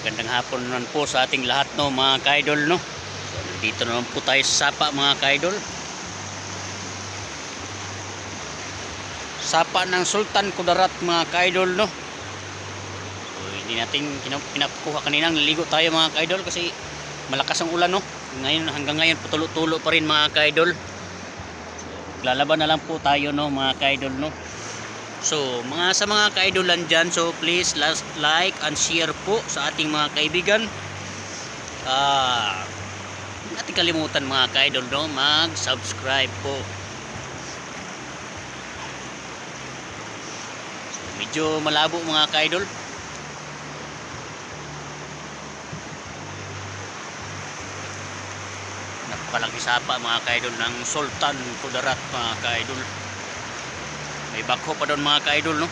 Magandang hapon naman po sa ating lahat no mga kaidol no. So nandito naman po tayo sa sapa mga kaidol. Sapa ng Sultan Kudarat mga kaidol no. So hindi natin pinakuha kanina naligo tayo mga kaidol kasi malakas ang ulan no. Ngayon hanggang ngayon patulo-tulo pa rin mga kaidol. So, lalaban na lang po tayo no mga kaidol no. So, mga sa mga kaidolan dyan, so please last like and share po sa ating mga kaibigan. Ah, uh, natin kalimutan mga kaidol no, mag-subscribe po. So, medyo malabo mga kaidol. Napakalaki sapa mga kaidol ng Sultan Kudarat mga kaidol. May bakho pa doon mga ka-idol, no?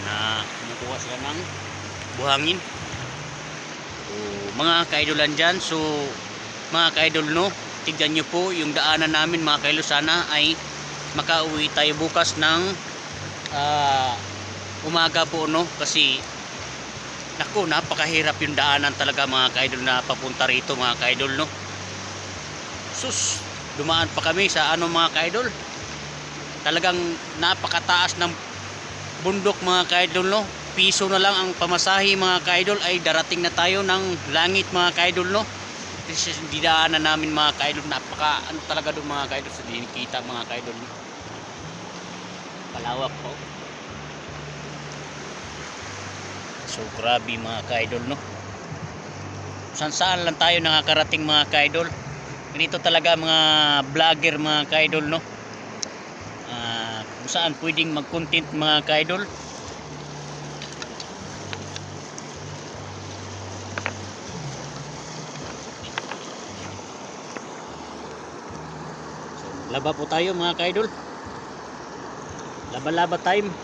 Na kumukuha sila ng buhangin. So, mga ka-idolan dyan, so mga ka-idol, no? Tignan nyo po yung daanan namin mga ka sana ay makauwi tayo bukas ng ah, umaga po, no? Kasi Naku, napakahirap yung daanan talaga mga ka-idol na papunta rito mga ka-idol, no? Sus, dumaan pa kami sa ano mga kaidol. Talagang napakataas ng bundok mga kaidol no? Piso na lang ang pamasahe mga kaidol. Ay darating na tayo ng langit mga kaidol no? Kasi dinaanan namin mga kaidol. Napaka ano talaga doon mga kaidol sa dinikita mga kaidol no? palawak po so grabe mga kaidol no? Saan saan lang tayo nakakarating mga kaidol ganito talaga mga vlogger mga kaidol no? Ah, kung saan pwedeng mag content mga kaidol. So, laba po tayo mga kaidol. Laba laba time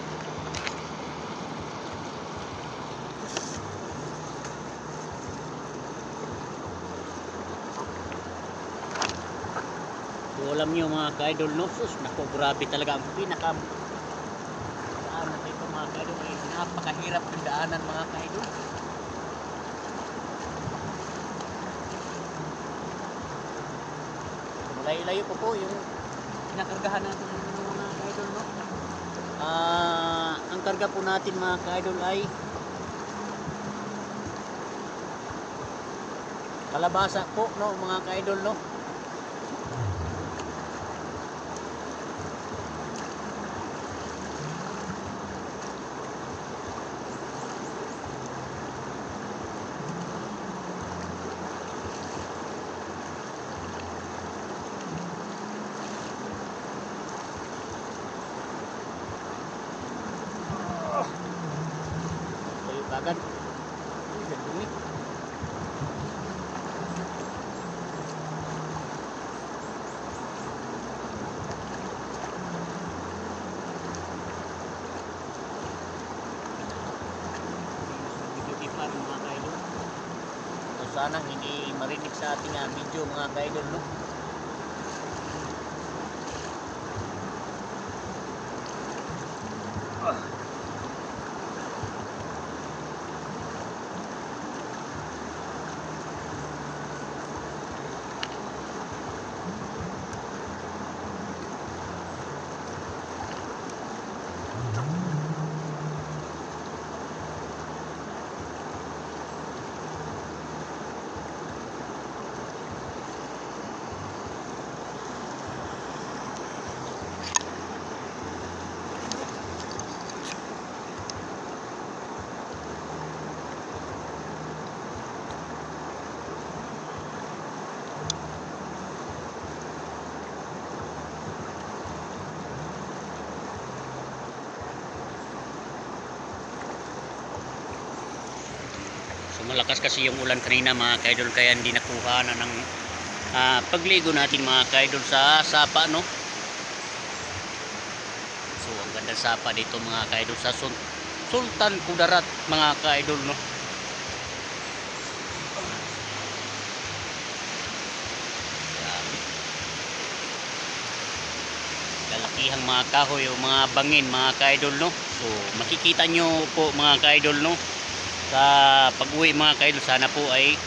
So, alam niyo mga ka-idol no, sus, naku, grabe talaga ang pinaka daanan dito mga ka-idol ay napakahirap ng daanan mga ka-idol. Malayo-layo po po yung pinakargahan natin ng mga ka-idol no. Ah, ang karga po natin mga ka-idol ay kalabasa po no mga ka-idol no. Kayo kagad. Uy, gandun eh. Video pa rin mga kaidol. So sana hindi marinig sa ating ah, video mga kaidol no. Malakas kasi yung ulan kanina mga kaidol kaya hindi nakuha na ng ah, pagligo natin mga kaidol sa sapa no. So ang ganda sapa dito mga kaidol sa Sul- Sultan Kudarat mga kaidol no. Lalakihang mga kahoy o mga bangin mga kaidol no. So makikita nyo po mga ka-idol no sa pag-uwi mga ka-idol sana po ay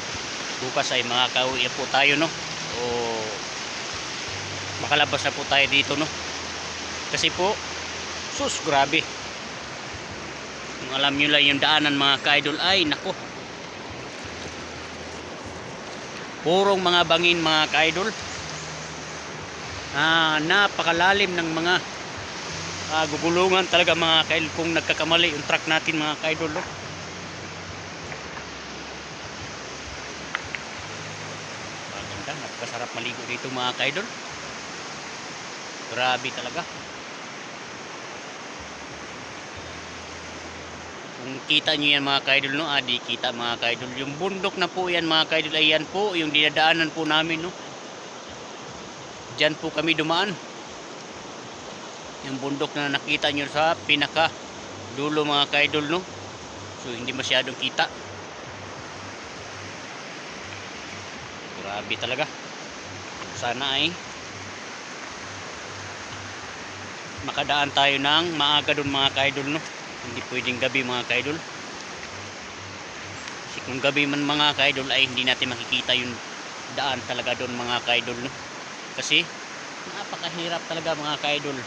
bukas ay makakauwi na po tayo no? O makalabas na po tayo dito no? Kasi po sus grabe. Kung alam nyo lang yung daanan mga ka-idol ay nako purong mga bangin mga ka-idol. Ah, napakalalim ng mga ah, gugulungan talaga mga ka-idol kung nagkakamali yung truck natin mga ka-idol no? Napakasarap maligo dito mga ka-idol. Grabe talaga. Kung kita nyo yan mga kaidol no? Ah di kita mga kaidol. Yung bundok na po yan mga kaidol ay yan po yung dinadaanan po namin no? Dyan po kami dumaan. Yung bundok na nakita nyo sa pinaka dulo mga kaidol no? So hindi masyadong kita. Grabe talaga sana ay makadaan tayo ng maaga doon mga kaidol no? Hindi pwedeng gabi mga kaidol. Kasi kung gabi man mga kaidol ay hindi natin makikita yung daan talaga doon mga kaidol no? Kasi napakahirap talaga mga kaidol.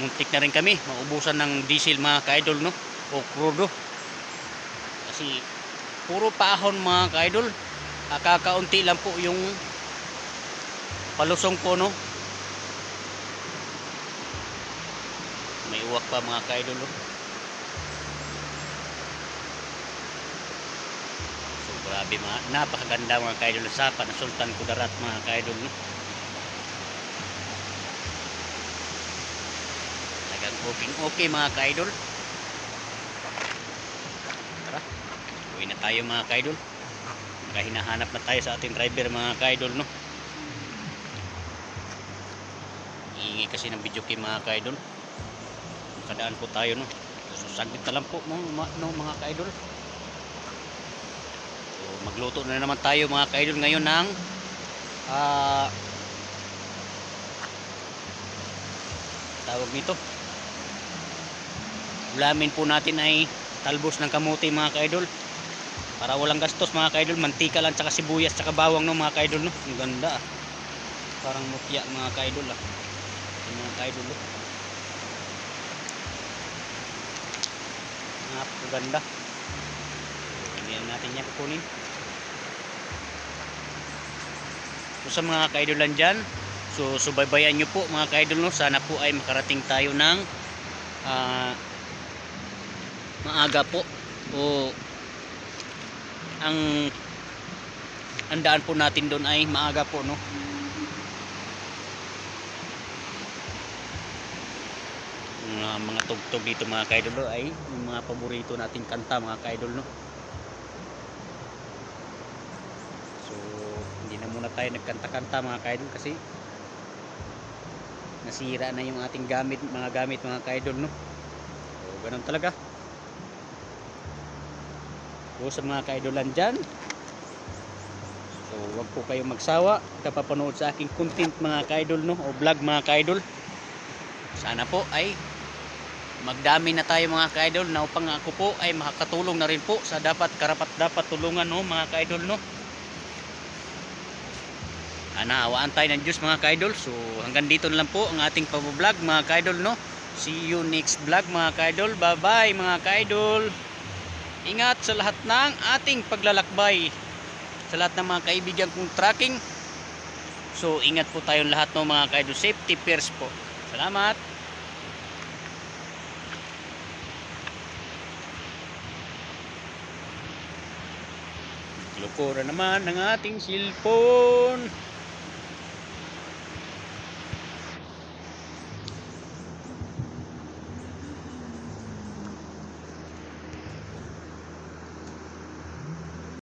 Muntik na rin kami maubusan ng diesel mga kaidol no? O crudo kasi puro paahon mga kaidol. Kakaunti lang po yung palusong ko no? May uwak pa mga kaidol oh. so grabe mga napakaganda mga kaidol sa na Sultan Kudarat mga kaidol no? Talagang okay okay mga kaidol. Tara uwi na tayo mga kaidol. Baka hinahanap na tayo sa ating driver mga kaidol no Iingi kasi ng video kay mga kaidol. Makadaan po tayo no? So saglit na lang po mga, no, mga kaidol. So magluto na naman tayo mga kaidol ngayon ng ah tawag nito. Ulamin po natin ay talbos ng kamote mga kaidol. Para walang gastos mga kaidol mantika lang tsaka sibuyas tsaka bawang no mga kaidol no? Ang ganda ah. Parang mutya mga kaidol ah yung mga kaidol no napakaganda. Hindi na natin yan kukunin. So sa mga kaidolan dyan so subaybayan nyo po mga kaidol no? Sana po ay makarating tayo ng ah, maaga po. O ang ang daan po natin doon ay maaga po no mga mga tugtog dito mga kaidol ay yung mga paborito nating kanta mga kaidol no? So hindi na muna tayo nagkanta-kanta mga kaidol kasi nasira na yung ating gamit mga gamit mga kaidol no? So ganun talaga. So sa mga kaidolan dyan So wag po kayong magsawa. Kapapanood sa aking content mga kaidol no? O vlog mga kaidol. Sana po ay Magdami na tayo mga kaidol Na upang ako po ay makakatulong na rin po Sa dapat karapat dapat tulungan no mga kaidol no Ana, awaan tayo ng Diyos mga kaidol So hanggang dito na lang po ang ating pag-vlog mga kaidol no See you next vlog mga kaidol Bye bye mga kaidol Ingat sa lahat ng ating paglalakbay. Sa lahat ng mga kaibigan kong tracking. So, ingat po tayong lahat ng mga kaido. Safety first po. Salamat. Lukura naman ng ating cellphone.